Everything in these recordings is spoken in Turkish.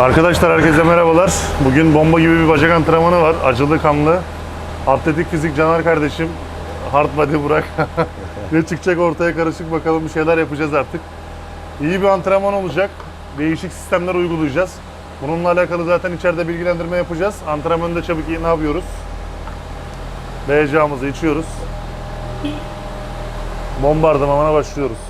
Arkadaşlar herkese merhabalar. Bugün bomba gibi bir bacak antrenmanı var. Acılı kanlı. Atletik fizik Caner kardeşim. Hard body Burak. ne çıkacak ortaya karışık bakalım bir şeyler yapacağız artık. İyi bir antrenman olacak. Değişik sistemler uygulayacağız. Bununla alakalı zaten içeride bilgilendirme yapacağız. Antrenmanda çabuk ne yapıyoruz? BCA'mızı içiyoruz. Bombardımana başlıyoruz.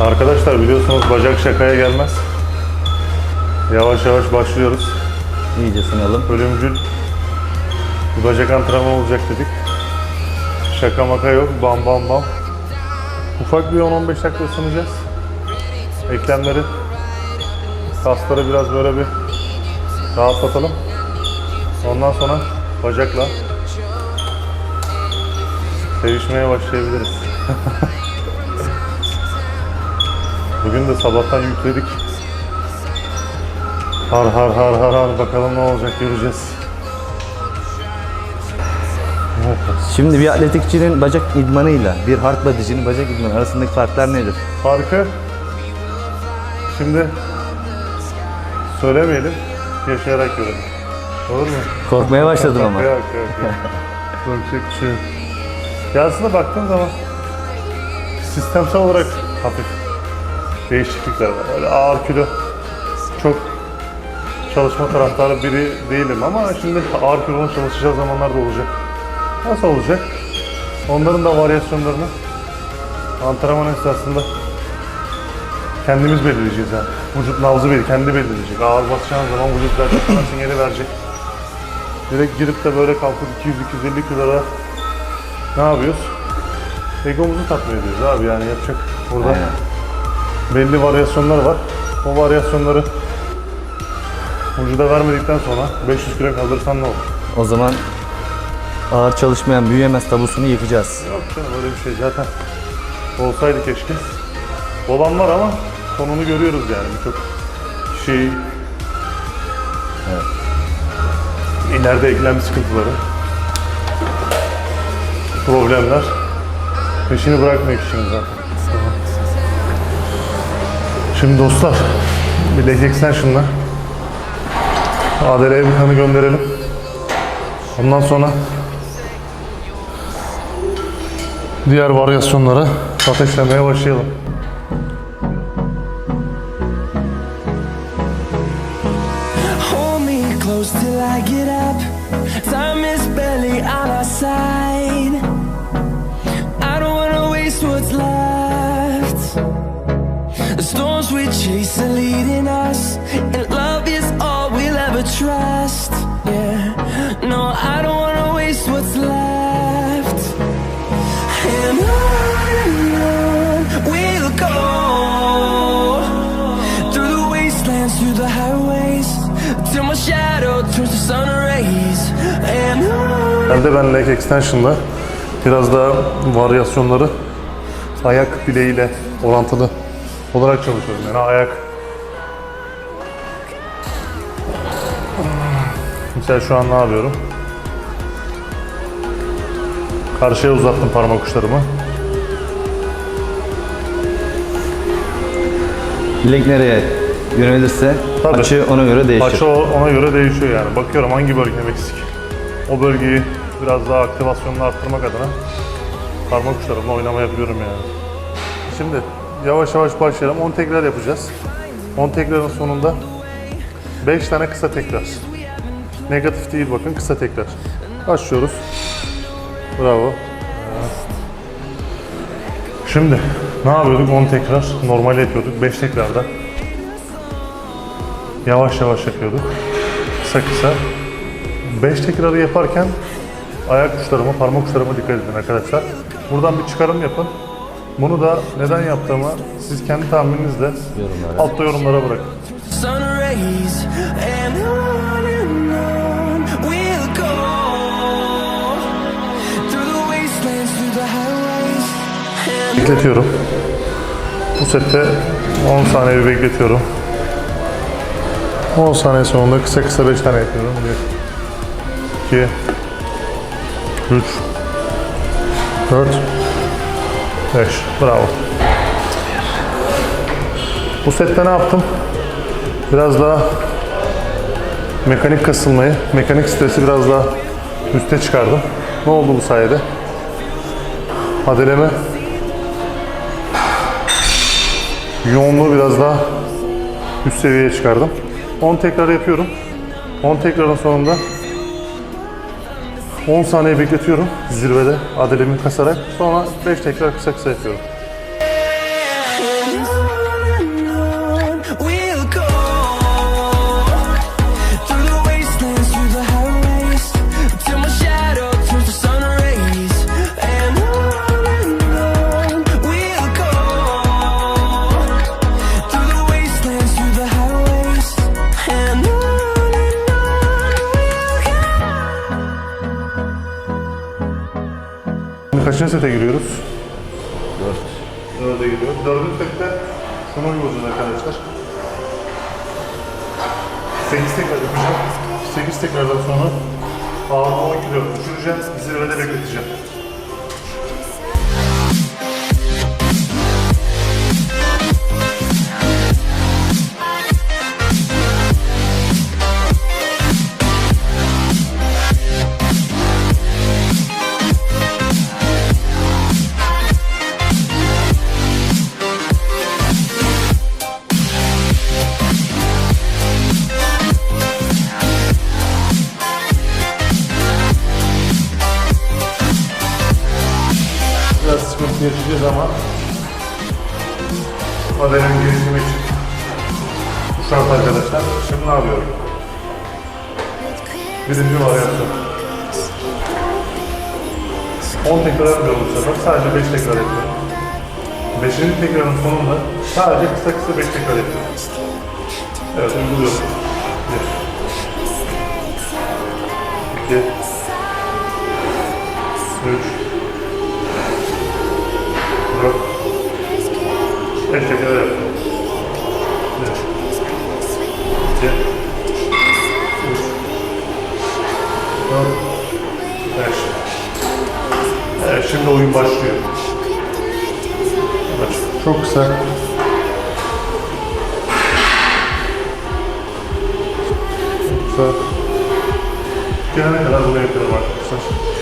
Arkadaşlar biliyorsunuz bacak şakaya gelmez. Yavaş yavaş başlıyoruz. İyice sınalım. Ölümcül bir bacak antrenmanı olacak dedik. Şaka maka yok. Bam bam bam. Ufak bir 10-15 dakika ısınacağız. Eklemleri, kasları biraz böyle bir rahatlatalım. Ondan sonra bacakla sevişmeye başlayabiliriz. Bugün de sabahtan yükledik. Har har har har har bakalım ne olacak göreceğiz. Şimdi bir atletikçinin bacak idmanıyla bir hard body'cinin bacak idmanı arasındaki farklar nedir? Farkı şimdi söylemeyelim, yaşayarak görelim. Olur mu? Korkmaya başladım ama. Yok yok yok. Korkacak bir şey yok. Ya aslında baktığın zaman sistemsel olarak hafif değişiklikler var. Öyle ağır kilo çok çalışma taraftarı biri değilim ama şimdi ağır kilonun çalışacağı zamanlar da olacak. Nasıl olacak? Onların da varyasyonlarını antrenman esnasında kendimiz belirleyeceğiz yani. Vücut nabzı belli, kendi belirleyecek. Ağır basacağın zaman vücut zaten sana sinyali verecek. Direkt girip de böyle kalkıp 200-250 kilolara ne yapıyoruz? Egomuzu tatmin ediyoruz abi yani yapacak. Burada Aynen. Belli varyasyonlar var. O varyasyonları vücuda vermedikten sonra 500 kilo kaldırırsan ne olur? O zaman ağır çalışmayan büyüyemez tabusunu yıkacağız. Yok canım öyle bir şey zaten olsaydı keşke. Olan var ama sonunu görüyoruz yani birçok şey ileride eklem sıkıntıları problemler peşini bırakmıyor kişinin zaten. Şimdi dostlar bir leg extension'la Adele'ye bir kanı gönderelim. Ondan sonra diğer varyasyonlara ateşlemeye başlayalım. Storms we chase are leading us, and love is all we'll ever trust. Yeah, no, I don't wanna waste what's left. And on we'll go through the wastelands, through the highways, till my shadow turns to sun rays. And on. De ben leg extension'da biraz daha varyasyonları ayak bileğiyle orantılı olarak çalışıyorum. Yani ayak Mesela şu an ne yapıyorum? Karşıya uzattım parmak uçlarımı. Bilek nereye yönelirse Tabii. açı ona göre değişir. Açı ona göre değişiyor yani. Bakıyorum hangi bölgem eksik. O bölgeyi biraz daha aktivasyonunu arttırmak adına parmak uçlarımla oynama yapıyorum yani. Şimdi yavaş yavaş başlayalım. 10 tekrar yapacağız. 10 tekrarın sonunda 5 tane kısa tekrar. Negatif değil bakın kısa tekrar. Başlıyoruz. Bravo. Şimdi ne yapıyorduk? 10 tekrar normal yapıyorduk. 5 tekrarda yavaş yavaş yapıyorduk. Kısa kısa. 5 tekrarı yaparken ayak uçlarıma, parmak uçlarıma dikkat edin arkadaşlar. Buradan bir çıkarım yapın. Bunu da neden yaptığımı siz kendi tahmininizle Yorumlara. altta yorumlara bırakın. Bekletiyorum. Bu sette 10 saniye bir bekletiyorum. 10 saniye sonunda kısa kısa 5 tane yapıyorum. 1 2 3 4 5 Bravo. Bu sette ne yaptım? Biraz daha mekanik kasılmayı, mekanik stresi biraz daha üste çıkardım. Ne oldu bu sayede? Adeleme yoğunluğu biraz daha üst seviyeye çıkardım. 10 tekrar yapıyorum. 10 tekrarın sonunda 10 saniye bekletiyorum zirvede adelemi kasarak. Sonra 5 tekrar kısa kısa yapıyorum. Kaçıncı sete giriyoruz? 4. 4'e giriyoruz. Dördüncü sette şunu uygulayacağız arkadaşlar. 8 tekrar yapacağım. 8 tekrardan sonra ağırlığı 10 kilo düşüreceğim. Zirvede bekleteceğim. 10 tekrar yapmıyorum bu sefer. Sadece 5 tekrar yapıyorum. 5. tekrarın sonunda sadece kısa kısa 5 tekrar yapıyorum. Evet uyguluyorum. 1 2 3 4 5 tekrar yapıyorum. 1 2 3 4 şimdi oyun başlıyor. Evet, çok kısa. Çok kısa. Gelene kadar bunu yapıyorum arkadaşlar.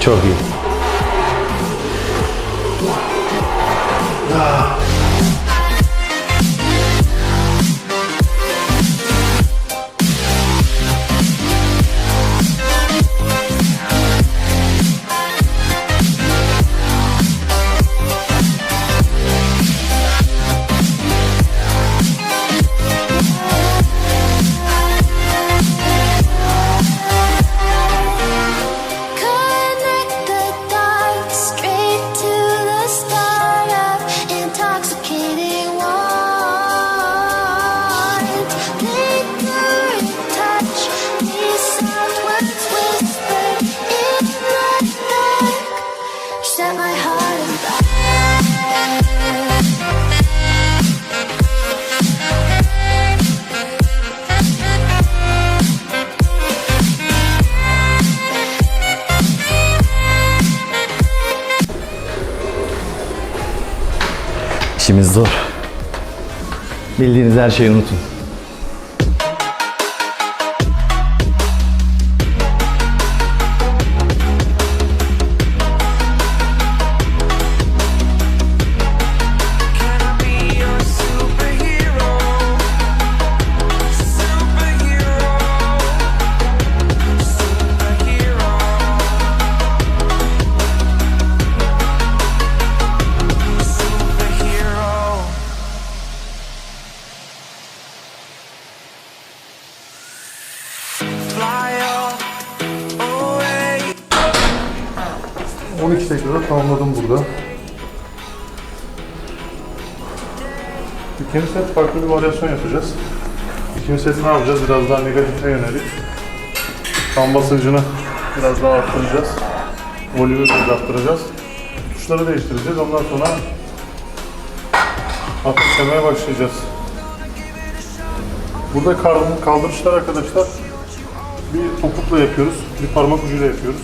Çok İşimiz zor. Bildiğiniz her şeyi unutun. 12 tekrarı tamamladım burada. İkinci set farklı bir varyasyon yapacağız. İkinci set ne yapacağız? Biraz daha negatife yönelik. Tam basıncını biraz daha arttıracağız. Volümü biraz arttıracağız. Tuşları değiştireceğiz. Ondan sonra hafiflemeye başlayacağız. Burada kal- kaldırışlar arkadaşlar bir topukla yapıyoruz. Bir parmak ucuyla yapıyoruz.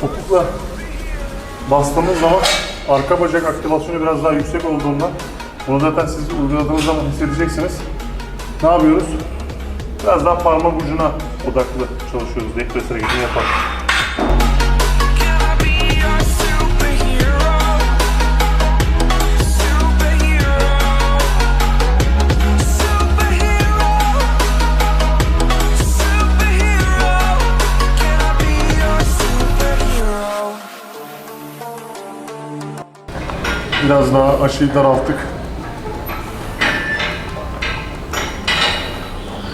Topukla bastığımız zaman arka bacak aktivasyonu biraz daha yüksek olduğundan bunu zaten siz uyguladığınız zaman hissedeceksiniz. Ne yapıyoruz? Biraz daha parmak ucuna odaklı çalışıyoruz. Depresör gibi yapar. Biraz daha aşıyı daralttık.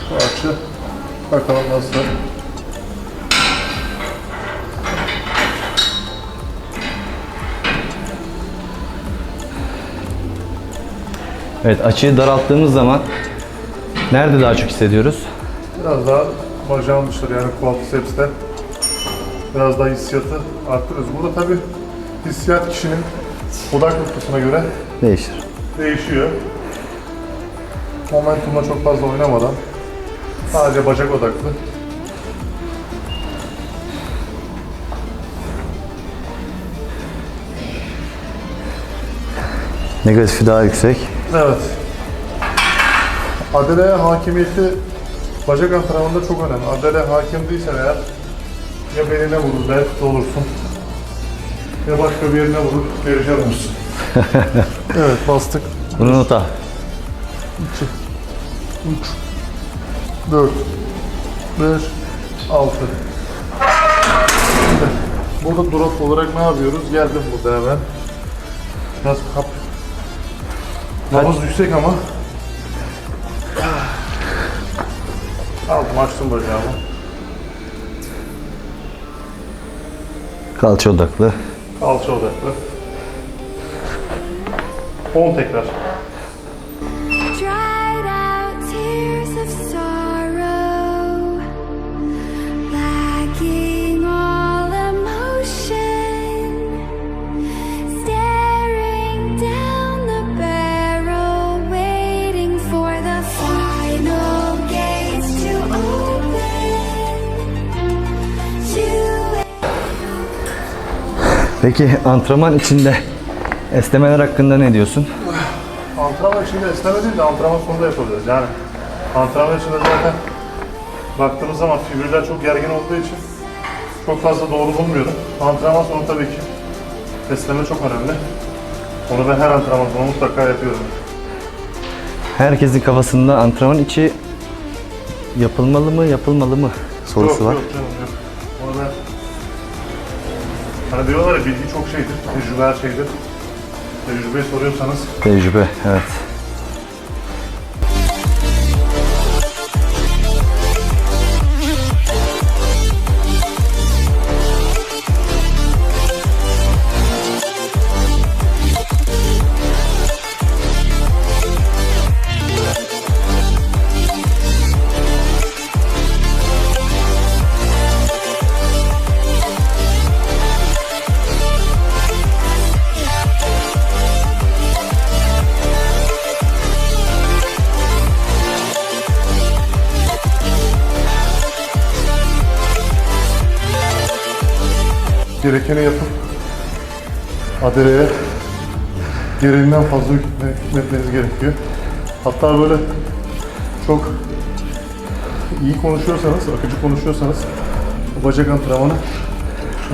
Şu açı bakalım nasıl. Evet açıyı daralttığımız zaman nerede daha çok hissediyoruz? Biraz daha bacağın dışarı yani quadriceps'te biraz daha hissiyatı arttırıyoruz. Burada tabi hissiyat kişinin odak noktasına göre Değişir. değişiyor. Momentumla çok fazla oynamadan sadece bacak odaklı. Negatifi daha yüksek. Evet. Adele hakimiyeti bacak antrenmanında çok önemli. Adele hakim değilsen eğer ya beline vurur, bel fıtı olursun. Ya başka bir yerine vurur, perişan olursun. evet bastık. Bunu not al. 4 5 6 Burada drop olarak ne yapıyoruz? Geldim burada hemen. Biraz kap. Nabız yüksek ama. Aldım açtım bacağımı. Kalça odaklı. Kalça odaklı. 10 tekrar. Peki antrenman içinde esnemeler hakkında ne diyorsun? Antrenman içinde esneme değil de antrenman sonunda yapabiliriz. Yani antrenman içinde zaten baktığımız zaman fibirler çok gergin olduğu için çok fazla doğru bulmuyorum. Antrenman sonu tabii ki esneme çok önemli. Onu ben her antrenman sonu mutlaka yapıyorum. Herkesin kafasında antrenman içi yapılmalı mı, yapılmalı mı sorusu yok, var. Yok canım yok. Hani diyorlar ya bilgi çok şeydir, tecrübe her şeydir. Tecrübeyi soruyorsanız Tecrübe, evet. Gerekeni yapıp Adele'ye gereğinden fazla hükme- hükmetmeniz gerekiyor. Hatta böyle çok iyi konuşuyorsanız, akıcı konuşuyorsanız bacak antrenmanı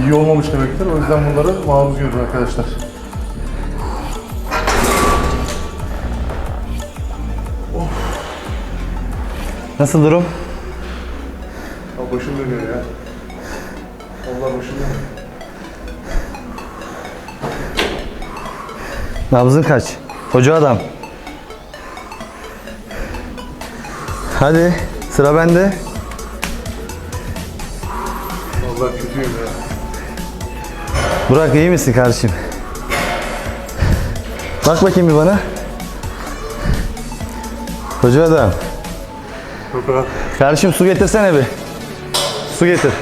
iyi olmamış demektir. O yüzden bunları maruz görün arkadaşlar. Nasıl durum? Ya başım dönüyor ya. Allah başım dönüyor. Nabzın kaç? Hoca adam. Hadi sıra bende. Allah kötüyüm ya. Burak iyi misin kardeşim? Bak bakayım bir bana. Hoca adam. Çok rahat. Kardeşim su getirsene bir. Su getir.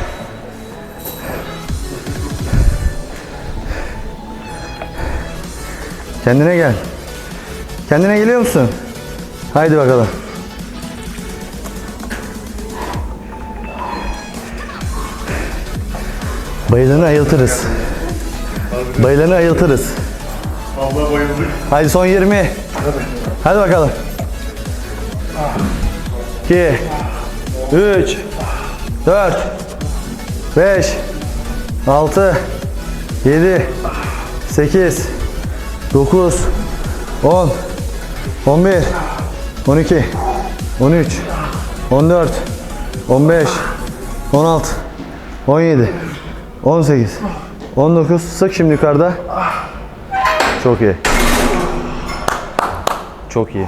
Kendine gel. Kendine geliyor musun? Haydi bakalım. Bayılanı ayıltırız. Bayılanı ayıltırız. Allah bayıldık. Haydi son 20. Hadi bakalım. 2 3 4 5 6 7 8 9 10 11 12 13 14 15 16 17 18 19 sık şimdi yukarıda. Çok iyi. Çok iyi.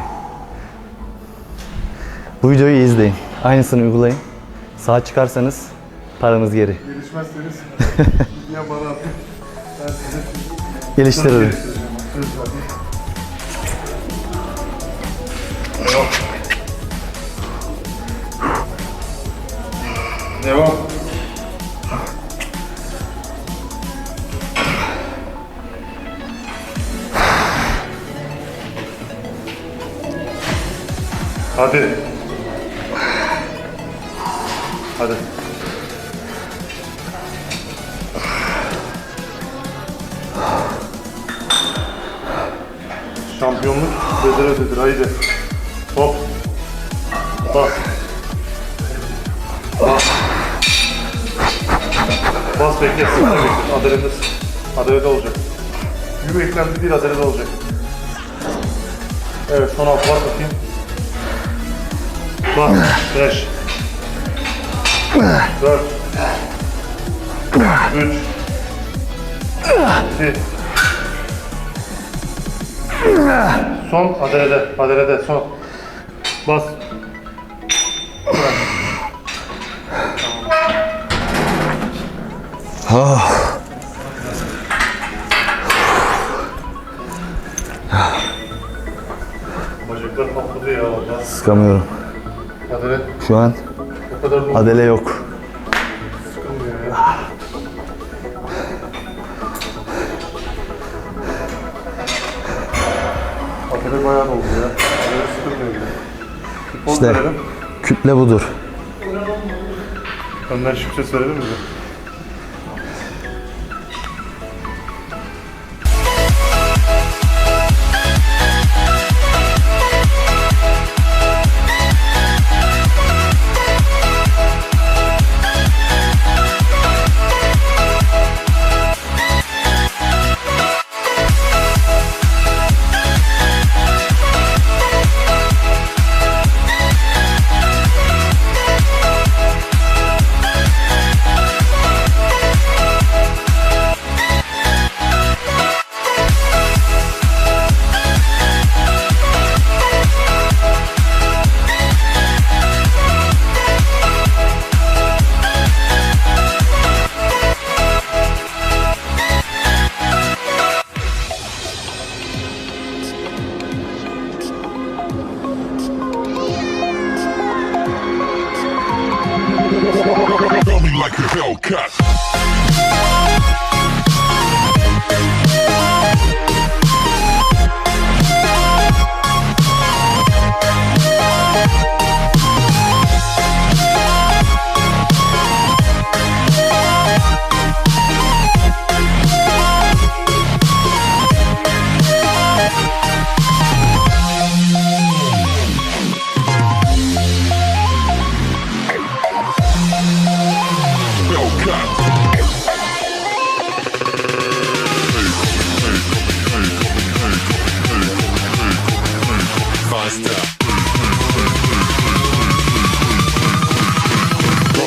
Bu videoyu izleyin. Aynısını uygulayın. Sağ çıkarsanız paranız geri. Gelişmezseniz ya bana atın. Ben size geliştirelim 매워. 아들. Haydi. Hop. Bas. Bas. Bas bekle. Sıkma bekle. Adalede, adalede olacak. Yürü eklenti değil adalede olacak. Evet son altı bas bakayım. Bas. Beş. Dört. Üç. İki. Son adelede, adelede son. Bas. Bacaklar patladı ya sıkamıyorum. Adele. Şu an o kadar da adele yok Bayağı oldu ya. Sıkılmıyor bile. İşte. kütle budur Önden şifre söyledin mi bize?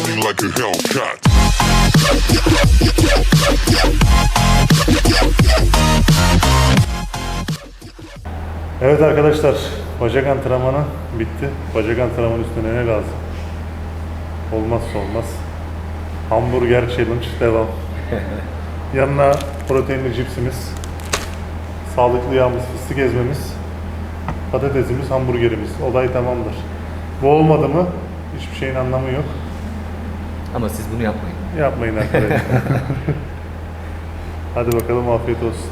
coming like a Hellcat. Evet arkadaşlar, bacak antrenmanı bitti. Bacak antrenmanı üstüne ne lazım? Olmazsa olmaz. Hamburger challenge devam. Yanına proteinli cipsimiz, sağlıklı yağımız, fıstık ezmemiz, patatesimiz, hamburgerimiz. Olay tamamdır. Bu olmadı mı hiçbir şeyin anlamı yok. Ama siz bunu yapmayın. Yapmayın arkadaşlar. Hadi bakalım afiyet olsun.